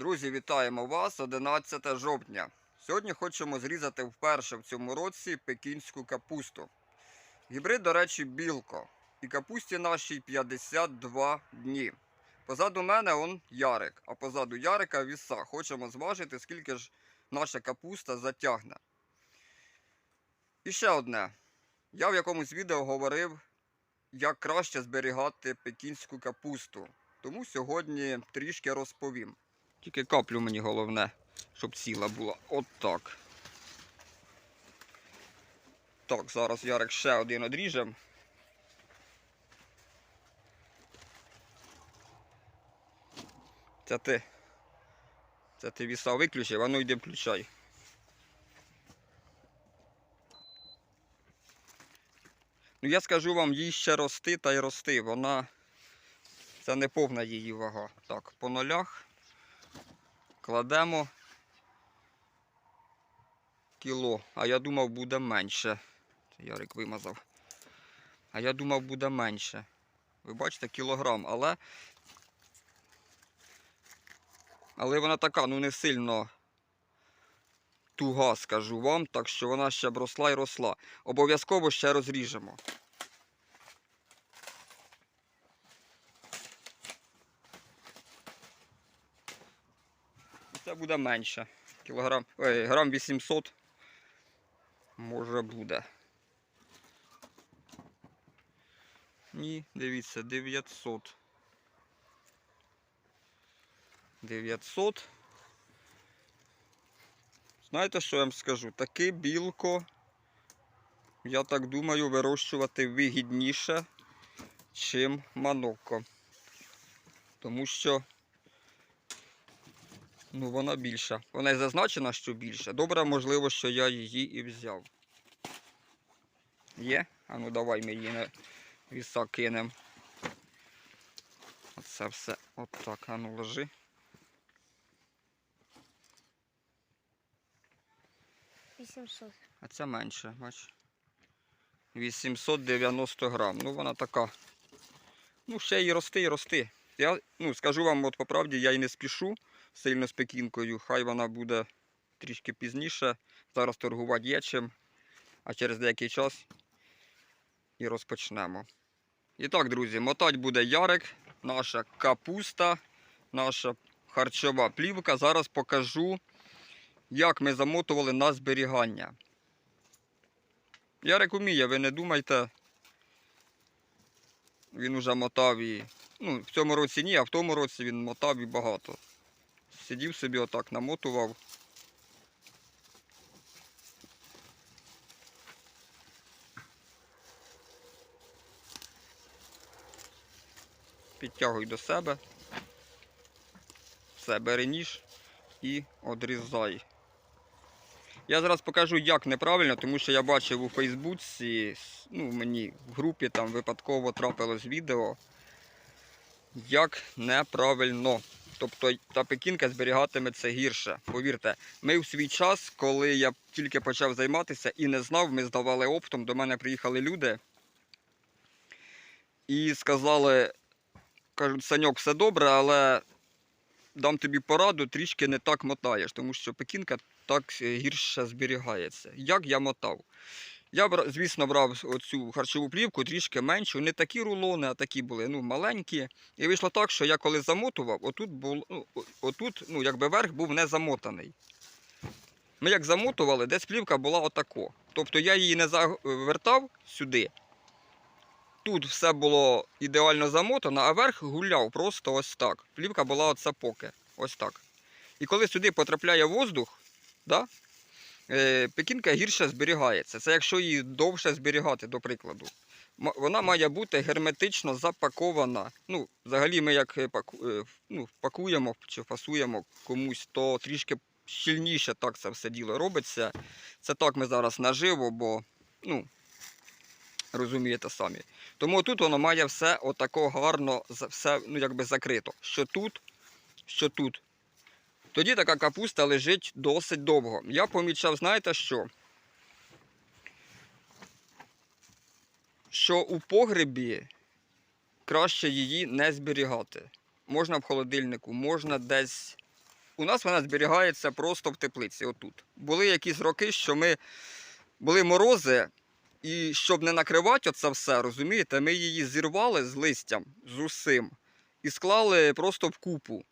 Друзі, вітаємо вас 11 жовтня. Сьогодні хочемо зрізати вперше в цьому році пекінську капусту. Гібрид, до речі, білко. І капусті нашій 52 дні. Позаду мене он Ярик, а позаду Ярика віса. Хочемо зважити, скільки ж наша капуста затягне. І ще одне. Я в якомусь відео говорив, як краще зберігати пекінську капусту. Тому сьогодні трішки розповім. Тільки каплю мені головне, щоб ціла була. От так. Так, зараз Ярик ще один одріжем. Це ти. Це ти віса виключив, а ну йди включай. Ну я скажу вам, їй ще рости та й рости. Вона. Це не повна її вага. Так, по нулях кладемо кіло. А я думав буде менше. Ярик вимазав. А я думав буде менше. Ви бачите, кілограм, але. Але вона така, ну не сильно туга, скажу вам, так що вона ще б росла і росла. Обов'язково ще розріжемо. Це буде менше. Кілограм, ой, грам 800 може буде. Ні, дивіться, 900. 900. Знаєте, що я вам скажу? Таке білко, я так думаю, вирощувати вигідніше, чим маноко. Тому що Ну, вона більша. Вона і зазначена, що більша. Добре, можливо, що я її і взяв. Є? А ну давай ми її на віса кинемо. Оце все отак. А ну ложи. Вісімсот. А це менше, бач. 890 грам. Ну вона така. Ну, ще й рости, і рости. Я ну, скажу вам, от по правді, я й не спішу сильно з пекінкою. Хай вона буде трішки пізніше. Зараз торгувати є чим, а через деякий час і розпочнемо. І так, друзі, мотать буде ярик, наша капуста, наша харчова плівка. Зараз покажу, як ми замотували на зберігання. Ярик уміє, ви не думайте. Він уже мотав і. Ну, в цьому році ні, а в тому році він мотав і багато. Сидів собі отак, намотував. Підтягуй до себе. Все, бери ніж і одрізай. Я зараз покажу, як неправильно, тому що я бачив у Фейсбуці, ну, мені в групі там випадково трапилось відео, як неправильно. Тобто та пекінка зберігатиметься гірше. Повірте, ми в свій час, коли я тільки почав займатися і не знав, ми здавали оптом, до мене приїхали люди і сказали, кажуть, Саньок, все добре, але дам тобі пораду, трішки не так мотаєш, тому що пекінка так гірше зберігається. Як я мотав? Я, звісно, брав оцю харчову плівку трішки меншу, не такі рулони, а такі були ну, маленькі. І вийшло так, що я коли замотував, отут, був, ну, отут ну, якби верх був не замотаний. Ми як замотували, десь плівка була отако. Тобто я її не завертав сюди. Тут все було ідеально замотано, а верх гуляв просто ось так. Плівка була оце поки. Ось так. І коли сюди потрапляє воздух, да, пекінка гірше зберігається. Це якщо її довше зберігати, до прикладу. Вона має бути герметично запакована. Ну, взагалі ми як е, паку, е, ну, пакуємо чи фасуємо комусь, то трішки щільніше так це все діло робиться. Це так ми зараз наживо, бо ну, розумієте самі. Тому тут воно має все отако гарно, все ну, якби закрито. Що тут, що тут. Тоді така капуста лежить досить довго. Я помічав, знаєте що? Що у погребі краще її не зберігати. Можна в холодильнику, можна десь у нас вона зберігається просто в теплиці. Отут. Були якісь роки, що ми були морози, і щоб не накривати оце все, розумієте, ми її зірвали з листям, з усім, і склали просто в купу.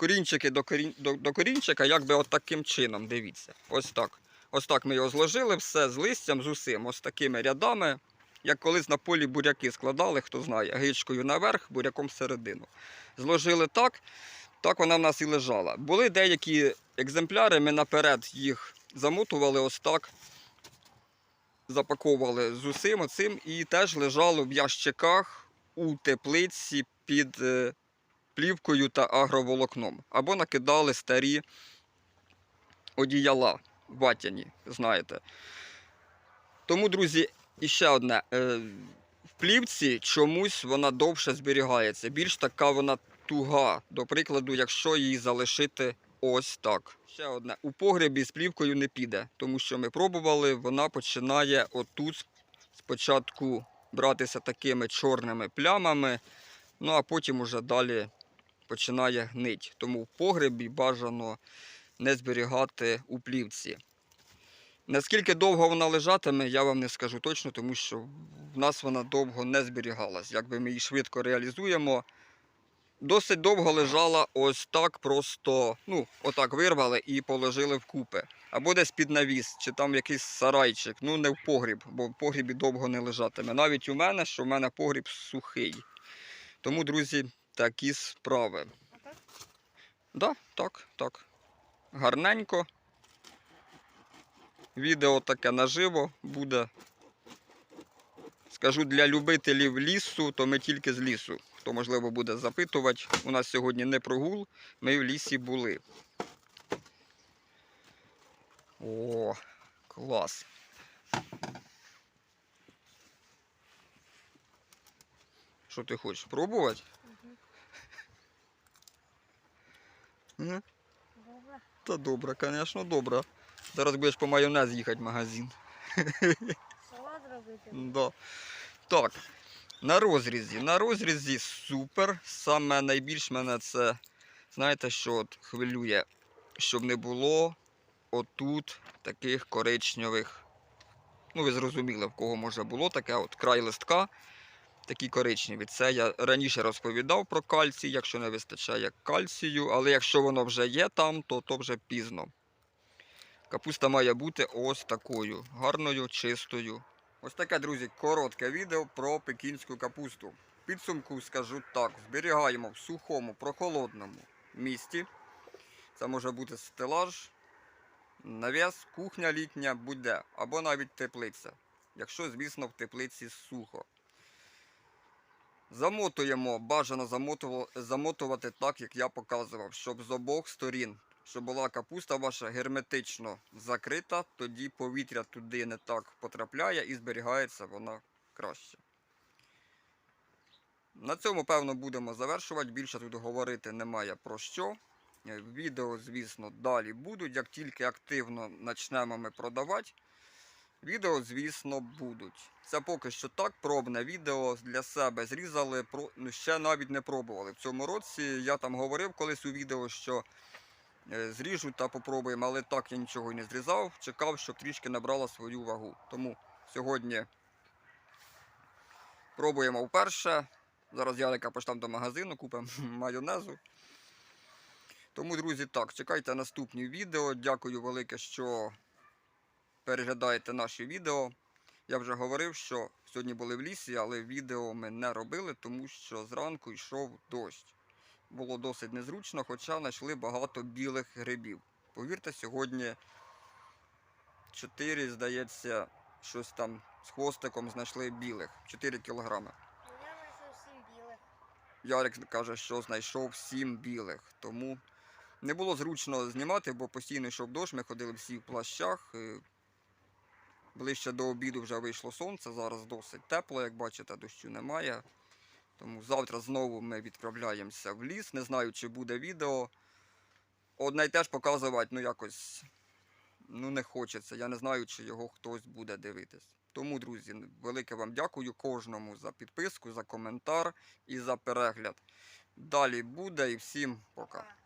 Корінчики до, корін... до, до корінчика, якби от таким чином, дивіться. Ось так. Ось так ми його зложили, все з листям, з усім, ось такими рядами, як колись на полі буряки складали, хто знає, гичкою наверх, буряком всередину. Зложили так, так вона в нас і лежала. Були деякі екземпляри, ми наперед їх замотували ось так, запаковували з усім оцим і теж лежало в ящиках у теплиці під е, плівкою та агроволокном. Або накидали старі одіяла ватяні, знаєте. Тому, друзі, і ще одне. Е, в плівці чомусь вона довше зберігається. Більш така вона туга. До прикладу, якщо її залишити ось так. Ще одне. У погребі з плівкою не піде, тому що ми пробували, вона починає отут спочатку братися такими чорними плямами, ну а потім уже далі починає гнить. Тому в погребі бажано не зберігати у плівці. Наскільки довго вона лежатиме, я вам не скажу точно, тому що в нас вона довго не зберігалась. Якби ми її швидко реалізуємо. Досить довго лежала ось так, просто, ну, отак вирвали і положили вкупи. Або десь під навіс, чи там якийсь сарайчик, ну не в погріб, бо в погрібі довго не лежатиме. Навіть у мене, що в мене погріб сухий. Тому, друзі, такі справи. Отак? Да, так, так. Гарненько. Відео таке наживо буде. Скажу для любителів лісу, то ми тільки з лісу. Хто, можливо, буде запитувати. У нас сьогодні не прогул, ми в лісі були. О, клас. Що ти хочеш? Пробувати? Добре. Та добре, звісно, добре. Зараз будеш по майонез їхати в магазин. Салат робити. Да. Так, на розрізі. На розрізі супер. Саме найбільш мене це, знаєте, що от хвилює, щоб не було отут таких коричневих. Ну, ви зрозуміли, в кого може було таке от край листка. Такі коричневі. Це я раніше розповідав про кальцій, якщо не вистачає кальцію, але якщо воно вже є там, то то вже пізно. Капуста має бути ось такою, гарною, чистою. Ось таке, друзі, коротке відео про пекінську капусту. Підсумку скажу так: зберігаємо в сухому, прохолодному місті. Це може бути стелаж, навіс, кухня літня, будь-де, або навіть теплиця. Якщо, звісно, в теплиці сухо. Замотуємо, бажано замотувати так, як я показував, щоб з обох сторін, щоб була капуста ваша герметично закрита, тоді повітря туди не так потрапляє і зберігається вона краще. На цьому, певно, будемо завершувати. Більше тут говорити немає про що. Е, Відео, звісно, далі будуть. Як тільки активно почнемо ми продавати, відео, звісно, будуть. Це поки що так, пробне відео для себе зрізали, про- ну, ще навіть не пробували. В цьому році я там говорив колись у відео, що е, зріжу та попробуємо, але так я нічого не зрізав. Чекав, щоб трішки набрала свою вагу. Тому сьогодні пробуємо вперше. Зараз Ярика поштам до магазину, купимо майонезу. Тому, друзі, так, чекайте наступні відео. Дякую велике, що переглядаєте наші відео. Я вже говорив, що сьогодні були в лісі, але відео ми не робили, тому що зранку йшов дощ. Було досить незручно, хоча знайшли багато білих грибів. Повірте, сьогодні 4, здається, щось там з хвостиком знайшли білих. 4 кілограми. Я знайшов всім білих. Ярик каже, що знайшов 7 білих. Тому не було зручно знімати, бо постійно йшов дощ, ми ходили всі в плащах. Ближче до обіду вже вийшло сонце, зараз досить тепло, як бачите, дощу немає. Тому завтра знову ми відправляємося в ліс. Не знаю, чи буде відео. Одне й теж показувати, ну якось ну не хочеться. Я не знаю, чи його хтось буде дивитись. Тому, друзі, велике вам дякую кожному за підписку, за коментар і за перегляд. Далі буде і всім. Пока.